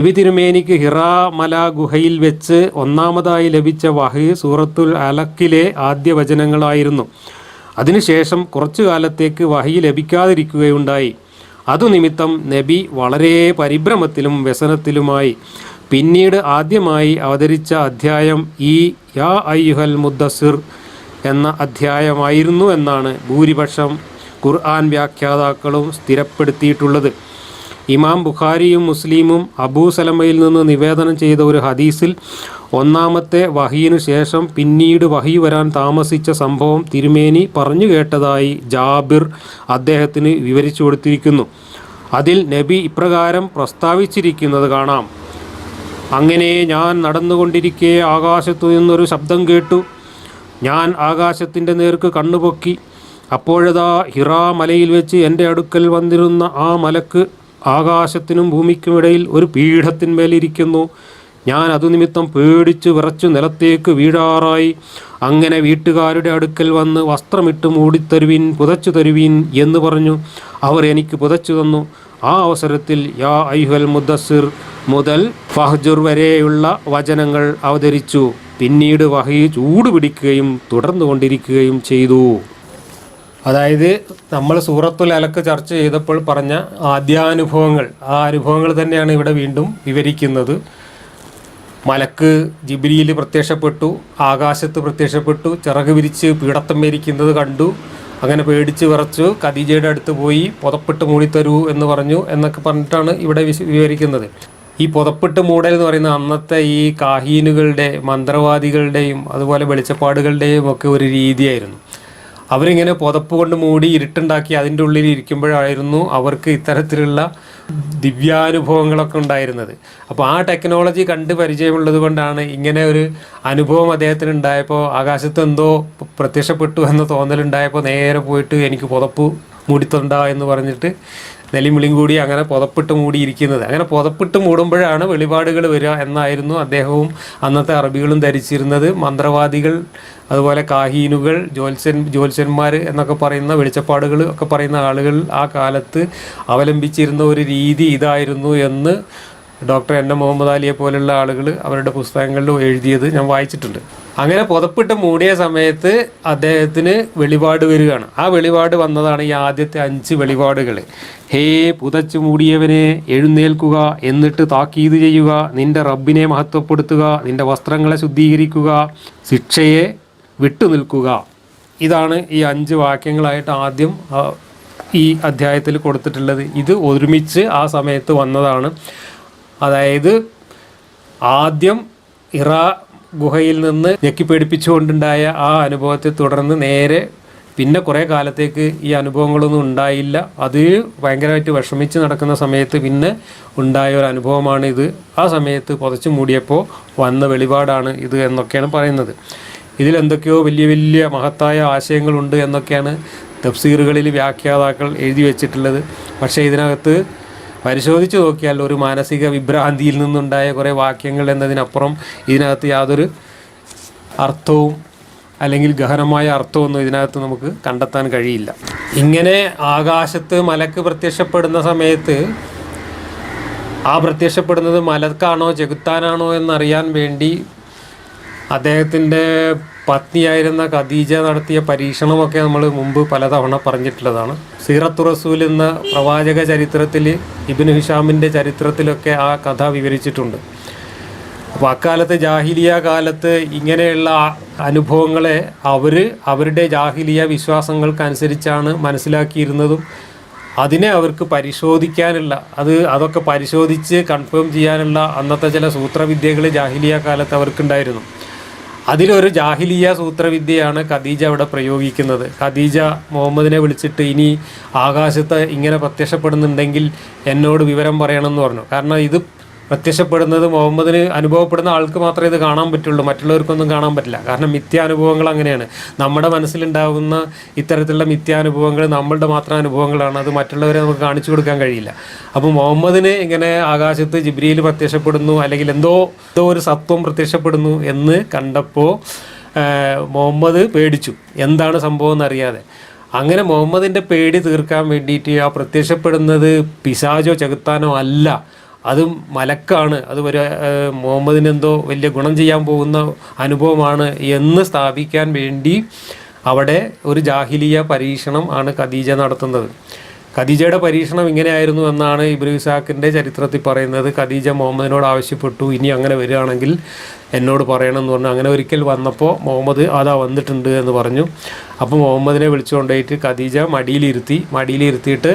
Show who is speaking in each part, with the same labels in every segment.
Speaker 1: നബി തിരുമേനിക്ക് ഹിറ മല ഗുഹയിൽ വെച്ച് ഒന്നാമതായി ലഭിച്ച വഹി സൂറത്തുൽ അലക്കിലെ ആദ്യ വചനങ്ങളായിരുന്നു. അതിനുശേഷം കുറച്ചു കാലത്തേക്ക് വഹി ലഭിക്കാതിരിക്കുകയുണ്ടായി. അതു നിമിത്തം നബി വളരെ പരിഭ്രമത്തിലും വ്യസനത്തിലുമായി. പിന്നീട് ആദ്യമായി അവതരിച്ച അധ്യായം ഈ യാ അയ്യുഹൽ മുദ്ദസിർ എന്ന അധ്യായമായിരുന്നു എന്നാണ് ഭൂരിപക്ഷം ഖുർആൻ വ്യാഖ്യാതാക്കളും സ്ഥിരപ്പെടുത്തിയിട്ടുള്ളത്. ഇമാം ബുഖാരിയും മുസ്ലിമും അബൂ സലമയിൽ നിന്ന് നിവേദനം ചെയ്ത ഒരു ഹദീസിൽ ഒന്നാമത്തെ വഹീനു ശേഷം പിന്നീട് വഹി വരാൻ താമസിച്ച സംഭവം തിരുമേനി പറഞ്ഞു കേട്ടതായി ജാബിർ അദ്ദേഹത്തിന് വിവരിച്ചു കൊടുത്തിരിക്കുന്നു. അതിൽ നബി ഇപ്രകാരം പ്രസ്താവിച്ചിരിക്കുന്നത് കാണാം. അങ്ങനെ ഞാൻ നടന്നുകൊണ്ടിരിക്കെ ആകാശത്തു നിന്നൊരു ശബ്ദം കേട്ടു. ഞാൻ ആകാശത്തിന്റെ നേർക്ക് കണ്ണുപൊക്കി. അപ്പോഴതാ ഹിറാ മലയിൽ വെച്ച് എന്റെ അടുക്കൽ വന്നിരുന്ന ആ മലക്ക് ആകാശത്തിനും ഭൂമിക്കുമിടയിൽ ഒരു പീഠത്തിന്മേലിരിക്കുന്നു ഞാൻ അതു നിമിത്തം പേടിച്ചു വിറച്ചു നിലത്തേക്ക് വീഴാറായി. അങ്ങനെ വീട്ടുകാരുടെ അടുക്കൽ വന്ന് വസ്ത്രമിട്ട് മൂടിത്തരുവിൻ പുതച്ചു തരുവിൻ എന്ന് പറഞ്ഞു. അവർ എനിക്ക് പുതച്ചു തന്നു. ആ അവസരത്തിൽ യാ ഐഹൽ മുദ്ദസിർ മുതൽ ഫഹ്ജുർ വരെയുള്ള വചനങ്ങൾ അവതരിച്ചു. പിന്നീട് വഹി ചൂടുപിടിക്കുകയും തുടർന്നുകൊണ്ടിരിക്കുകയും ചെയ്തു. അതായത് നമ്മൾ സൂറത്തുൽ അലക്ക് ചർച്ച ചെയ്തപ്പോൾ പറഞ്ഞ ആദ്യാനുഭവങ്ങൾ. ആ അനുഭവങ്ങൾ തന്നെയാണ് ഇവിടെ വീണ്ടും വിവരിക്കുന്നത്. മലക്ക് ജിബിരിയിൽ പ്രത്യക്ഷപ്പെട്ടു ആകാശത്ത് പ്രത്യക്ഷപ്പെട്ടു ചിറക് വിരിച്ച് പീഡത്തം മേരിക്കുന്നത് കണ്ടു അങ്ങനെ പേടിച്ച് വിറച്ചു ഖദീജയുടെ അടുത്ത് പോയി പുതപ്പിട്ട് മൂടിത്തരൂ എന്ന് പറഞ്ഞു എന്നൊക്കെ പറഞ്ഞിട്ടാണ് ഇവിടെ വിവരിക്കുന്നത്. ഈ പുതപ്പിട്ട് മൂടൽ എന്ന് പറയുന്ന അന്നത്തെ ഈ കാഹീനുകളുടെ മന്ത്രവാദികളുടെയും അതുപോലെ വെളിച്ചപ്പാടുകളുടെയും ഒക്കെ ഒരു രീതിയായിരുന്നു. അവരിങ്ങനെ പുതപ്പ് കൊണ്ട് മൂടി ഇരുട്ടുണ്ടാക്കി അതിന്റെ ഉള്ളിൽ ഇരിക്കുമ്പോഴായിരുന്നു അവർക്ക് ഇത്തരത്തിലുള്ള ദിവ്യാനുഭവങ്ങളൊക്കെ ഉണ്ടായിരുന്നത്. അപ്പോൾ ആ ടെക്നോളജി കണ്ട് പരിചയമുള്ളത് കൊണ്ടാണ് ഇങ്ങനെ ഒരു അനുഭവം അദ്ദേഹത്തിന് ഉണ്ടായപ്പോൾ ആകാശത്ത് എന്തോ പ്രത്യക്ഷപ്പെട്ടു എന്ന തോന്നലുണ്ടായപ്പോൾ നേരെ പോയിട്ട് എനിക്ക് പുതപ്പ് മൂടിത്തുണ്ടാ എന്ന് പറഞ്ഞിട്ട് നെലിമിളിയും കൂടി അങ്ങനെ പുതപ്പിട്ട് മൂടിയിരിക്കുന്നത്. അങ്ങനെ പുതപ്പിട്ട് മൂടുമ്പോഴാണ് വെളിപാടുകൾ വരിക എന്നായിരുന്നു അദ്ദേഹവും അന്നത്തെ അറബികളും ധരിച്ചിരുന്നത്. മന്ത്രവാദികൾ അതുപോലെ കാഹീനുകൾ ജ്യോത്സ്യൻ ജ്യോത്സ്യന്മാർ എന്നൊക്കെ പറയുന്ന വെളിച്ചപ്പാടുകൾ ഒക്കെ പറയുന്ന ആളുകൾ ആ കാലത്ത് അവലംബിച്ചിരുന്ന ഒരു രീതി ഇതായിരുന്നു എന്ന് ഡോക്ടർ എൻ എം മുഹമ്മദ് അലിയെ പോലുള്ള ആളുകൾ അവരുടെ പുസ്തകങ്ങളിൽ എഴുതിയത് ഞാൻ വായിച്ചിട്ടുണ്ട്. അങ്ങനെ പുതപ്പിട്ട് മൂടിയ സമയത്ത് അദ്ദേഹത്തിന് വെളിപാട് വരികയാണ്. ആ വെളിപാട് വന്നതാണ് ഈ ആദ്യത്തെ അഞ്ച് വെളിപാടുകൾ. ഹേ പുതച്ചു മൂടിയവനെ എഴുന്നേൽക്കുക എന്നിട്ട് താക്കീത് ചെയ്യുക നിന്റെ റബ്ബിനെ മഹത്വപ്പെടുത്തുക നിന്റെ വസ്ത്രങ്ങളെ ശുദ്ധീകരിക്കുക ശിക്ഷയെ വിട്ടുനിൽക്കുക ഇതാണ് ഈ അഞ്ച് വാക്യങ്ങളായിട്ട് ആദ്യം ഈ അധ്യായത്തിൽ കൊടുത്തിട്ടുള്ളത്. ഇത് ഒരുമിച്ച് ആ സമയത്ത് വന്നതാണ്. അതായത് ആദ്യം ഇറ ഗുഹയിൽ നിന്ന് ഞെക്കിപ്പേടിപ്പിച്ചുകൊണ്ടുണ്ടായ ആ അനുഭവത്തെ തുടർന്ന് നേരെ പിന്നെ കുറേ കാലത്തേക്ക് ഈ അനുഭവങ്ങളൊന്നും ഉണ്ടായില്ല. അത് ഭയങ്കരമായിട്ട് വിഷമിച്ച് നടക്കുന്ന സമയത്ത് പിന്നെ ഉണ്ടായ ഒരു അനുഭവമാണ് ഇത്. ആ സമയത്ത് പുതച്ചു മൂടിയപ്പോൾ വന്ന വെളിപാടാണ് ഇത് എന്നൊക്കെയാണ് പറയുന്നത്. ഇതിലെന്തൊക്കെയോ വലിയ വലിയ മഹത്തായ ആശയങ്ങളുണ്ട് എന്നൊക്കെയാണ് തഫ്സീറുകളിൽ വ്യാഖ്യാതാക്കൾ എഴുതി വെച്ചിട്ടുള്ളത്. പക്ഷേ ഇതിനകത്ത് പരിശോധിച്ച് നോക്കിയാൽ ഒരു മാനസിക വിഭ്രാന്തിയിൽ നിന്നുണ്ടായ കുറേ വാക്യങ്ങൾ എന്നതിനപ്പുറം ഇതിനകത്ത് യാതൊരു അർത്ഥവും അല്ലെങ്കിൽ ഗഹനമായ അർത്ഥമൊന്നും ഇതിനകത്ത് നമുക്ക് കണ്ടെത്താൻ കഴിയില്ല. ഇങ്ങനെ ആകാശത്ത് മലക്ക് പ്രത്യക്ഷപ്പെടുന്ന സമയത്ത് ആ പ്രത്യക്ഷപ്പെടുന്നത് മലക്കാണോ ചെകുത്താനാണോ എന്നറിയാൻ വേണ്ടി അദ്ദേഹത്തിന്റെ പത്നിയായിരുന്ന ഖദീജ നടത്തിയ പരീക്ഷണമൊക്കെ നമ്മൾ മുമ്പ് പലതവണ പറഞ്ഞിട്ടുള്ളതാണ്. സീറത്തു റസൂൽ എന്ന പ്രവാചക ചരിത്രത്തിൽ ഇബിന് ഹിഷാമിന്റെ ചരിത്രത്തിലൊക്കെ ആ കഥ വിവരിച്ചിട്ടുണ്ട്. അപ്പോൾ അക്കാലത്ത് ജാഹിലിയ കാലത്ത് ഇങ്ങനെയുള്ള അനുഭവങ്ങളെ അവർ അവരുടെ ജാഹിലിയ വിശ്വാസങ്ങൾക്കനുസരിച്ചാണ് മനസ്സിലാക്കിയിരുന്നതും. അതിനെ അവർക്ക് പരിശോധിക്കാനുള്ള അത് അതൊക്കെ പരിശോധിച്ച് കൺഫേം ചെയ്യാനുള്ള അന്നത്തെ ചില സൂത്രവിദ്യകൾ ജാഹിലിയ കാലത്ത് അവർക്കുണ്ടായിരുന്നു. അതിലൊരു ജാഹിലിയ സൂത്രവിദ്യയാണ് ഖദീജ അവിടെ പ്രയോഗിക്കുന്നത്. ഖദീജ മുഹമ്മദിനെ വിളിച്ചിട്ട് ഇനി ആകാശത്ത് ഇങ്ങനെ പ്രത്യക്ഷപ്പെടുന്നുണ്ടെങ്കിൽ എന്നോട് വിവരം പറയണമെന്ന് പറഞ്ഞു. കാരണം ഇത് പ്രത്യക്ഷപ്പെടുന്നത് മുഹമ്മദിന് അനുഭവപ്പെടുന്ന ആൾക്ക് മാത്രമേ ഇത് കാണാൻ പറ്റുള്ളൂ. മറ്റുള്ളവർക്കൊന്നും കാണാൻ പറ്റില്ല. കാരണം മിഥ്യാനുഭവങ്ങൾ അങ്ങനെയാണ്. നമ്മുടെ മനസ്സിലുണ്ടാകുന്ന ഇത്തരത്തിലുള്ള മിഥ്യാനുഭവങ്ങൾ നമ്മളുടെ മാത്രം അനുഭവങ്ങളാണ്. അത് മറ്റുള്ളവരെ നമുക്ക് കാണിച്ചു കൊടുക്കാൻ കഴിയില്ല. അപ്പോൾ മുഹമ്മദിന് ഇങ്ങനെ ആകാശത്ത് ജിബ്രിയിൽ പ്രത്യക്ഷപ്പെടുന്നു അല്ലെങ്കിൽ എന്തോ എന്തോ ഒരു സത്വം പ്രത്യക്ഷപ്പെടുന്നു എന്ന് കണ്ടപ്പോൾ മുഹമ്മദ് പേടിച്ചു. എന്താണ് സംഭവം എന്നറിയാതെ. അങ്ങനെ മുഹമ്മദിന്റെ പേടി തീർക്കാൻ വേണ്ടിയിട്ട് ആ പ്രത്യക്ഷപ്പെടുന്നത് പിശാചോ ചെകുത്താനോ അല്ല. അത് മലക്കാണ്. അത് ഒരു മുഹമ്മദിനെന്തോ വലിയ ഗുണം ചെയ്യാൻ പോകുന്ന അനുഭവമാണ് എന്ന് സ്ഥാപിക്കാൻ വേണ്ടി അവിടെ ഒരു ജാഹിലിയ പരീക്ഷണം ആണ് ഖദീജ നടത്തുന്നത്. ഖദീജയുടെ പരീക്ഷണം ഇങ്ങനെയായിരുന്നു എന്നാണ് ഇബ്രു ഇസാഖിന്റെ ചരിത്രത്തിൽ പറയുന്നത്. ഖദീജ മുഹമ്മദിനോട് ആവശ്യപ്പെട്ടു ഇനി അങ്ങനെ വരികയാണെങ്കിൽ എന്നോട് പറയണം എന്ന് പറഞ്ഞു. അങ്ങനെ ഒരിക്കൽ വന്നപ്പോൾ മുഹമ്മദ് അതാ വന്നിട്ടുണ്ട് എന്ന് പറഞ്ഞു. അപ്പോൾ മുഹമ്മദിനെ വിളിച്ചുകൊണ്ടേയിട്ട് ഖദീജ മടിയിലിരുത്തി മടിയിലിരുത്തിയിട്ട്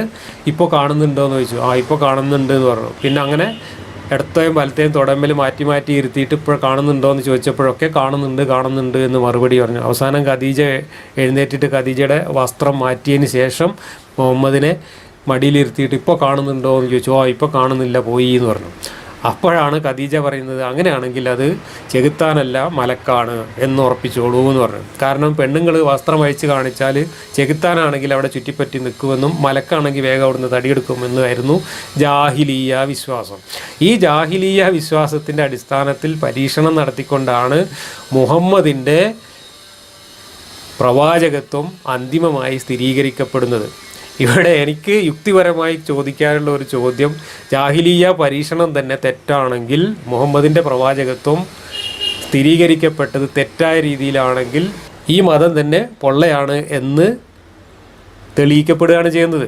Speaker 1: ഇപ്പോൾ കാണുന്നുണ്ടോ എന്ന് ചോദിച്ചു. ആ ഇപ്പോൾ കാണുന്നുണ്ട് എന്ന് പറഞ്ഞു. പിന്നെ അങ്ങനെ ഇടത്തേയും വലത്തേയും തുടമ്പിൽ മാറ്റി മാറ്റി ഇരുത്തിയിട്ട് ഇപ്പോൾ കാണുന്നുണ്ടോ എന്ന് ചോദിച്ചപ്പോഴൊക്കെ കാണുന്നുണ്ട് കാണുന്നുണ്ട് എന്ന് മറുപടി പറഞ്ഞു. അവസാനം ഖദീജ എഴുന്നേറ്റിട്ട് ഖദീജയുടെ വസ്ത്രം മാറ്റിയതിന് ശേഷം മുഹമ്മദിനെ മടിയിലിരുത്തിയിട്ട് ഇപ്പോൾ കാണുന്നുണ്ടോ എന്ന് ചോദിച്ചു. ആ ഇപ്പോൾ കാണുന്നില്ല പോയി എന്ന് പറഞ്ഞു. അപ്പോഴാണ് ഖദീജ പറയുന്നത് അങ്ങനെയാണെങ്കിൽ അത് ചെകുത്താനല്ല മലക്കാണ് എന്ന് ഉറപ്പിച്ചോളൂ എന്ന് പറഞ്ഞു. കാരണം പെണ്ണുങ്ങൾ വസ്ത്രം അഴിച്ച് കാണിച്ചാൽ ചെകുത്താനാണെങ്കിൽ അവിടെ ചുറ്റിപ്പറ്റി നിൽക്കുമെന്നും മലക്കാണെങ്കിൽ വേഗം അവിടുന്ന് തടിയെടുക്കുമെന്നുമായിരുന്നു ജാഹിലീയ വിശ്വാസം. ഈ ജാഹിലീയ വിശ്വാസത്തിന്റെ അടിസ്ഥാനത്തിൽ പരീക്ഷണം നടത്തിക്കൊണ്ടാണ് മുഹമ്മദിന്റെ പ്രവാചകത്വം അന്തിമമായി സ്ഥിരീകരിക്കപ്പെടുന്നത്. ഇവിടെ എനിക്ക് യുക്തിപരമായി ചോദിക്കാനുള്ള ഒരു ചോദ്യം. ജാഹിലീയ പരീക്ഷണം തന്നെ തെറ്റാണെങ്കിൽ മുഹമ്മദിന്റെ പ്രവാചകത്വം സ്ഥിരീകരിക്കപ്പെട്ടത് തെറ്റായ രീതിയിലാണെങ്കിൽ ഈ മതം തന്നെ പൊള്ളയാണ് എന്ന് തെളിയിക്കപ്പെടുകയാണ് ചെയ്യുന്നത്.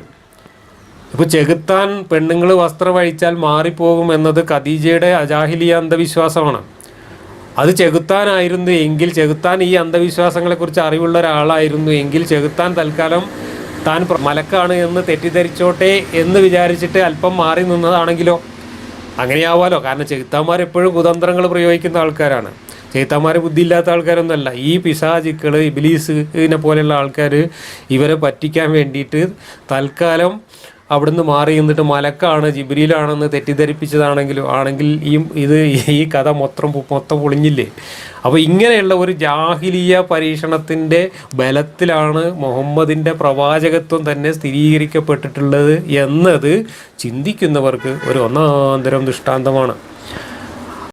Speaker 1: ഇപ്പോൾ ചെകുത്താൻ പെണ്ണുങ്ങൾ വസ്ത്രം അഴിച്ചാൽ മാറിപ്പോകും എന്നത് ഖദീജയുടെ അജാഹിലിയ അന്ധവിശ്വാസമാണ്. അത് ചെകുത്താനായിരുന്നു എങ്കിൽ ചെകുത്താൻ ഈ അന്ധവിശ്വാസങ്ങളെക്കുറിച്ച് അറിവുള്ള ഒരാളായിരുന്നു എങ്കിൽ ചെകുത്താൻ തൽക്കാലം താൻ മലക്കാണ് എന്ന് തെറ്റിദ്ധരിച്ചോട്ടെ എന്ന് വിചാരിച്ചിട്ട് അല്പം മാറി നിന്നതാണെങ്കിലോ? അങ്ങനെയാവാലോ. കാരണം ചെകുത്താന്മാർ എപ്പോഴും കുതന്ത്രങ്ങൾ പ്രയോഗിക്കുന്ന ആൾക്കാരാണ്. ചെകുത്താന്മാർ ബുദ്ധിയില്ലാത്ത ആൾക്കാരൊന്നുമല്ല. ഈ പിശാചിക്കൾ ഇബിലീസിനെ പോലെയുള്ള ആൾക്കാർ ഇവരെ പറ്റിക്കാൻ വേണ്ടിയിട്ട് തൽക്കാലം അവിടുന്ന് മാറി നിന്നിട്ട് മലക്കാണ് ജിബ്രിയിലാണെന്ന് തെറ്റിദ്ധരിപ്പിച്ചതാണെങ്കിലും ആണെങ്കിൽ ഈ ഇത് ഈ കഥ മൊത്തം മൊത്തം പൊളിഞ്ഞില്ലേ? അപ്പോൾ ഇങ്ങനെയുള്ള ഒരു ജാഹിലിയ പരീക്ഷണത്തിന്റെ ബലത്തിലാണ് മുഹമ്മദിന്റെ പ്രവാചകത്വം തന്നെ സ്ഥിരീകരിക്കപ്പെട്ടിട്ടുള്ളത് എന്നത് ചിന്തിക്കുന്നവർക്ക് ഒരു ഒന്നാന്തരം ദൃഷ്ടാന്തമാണ്.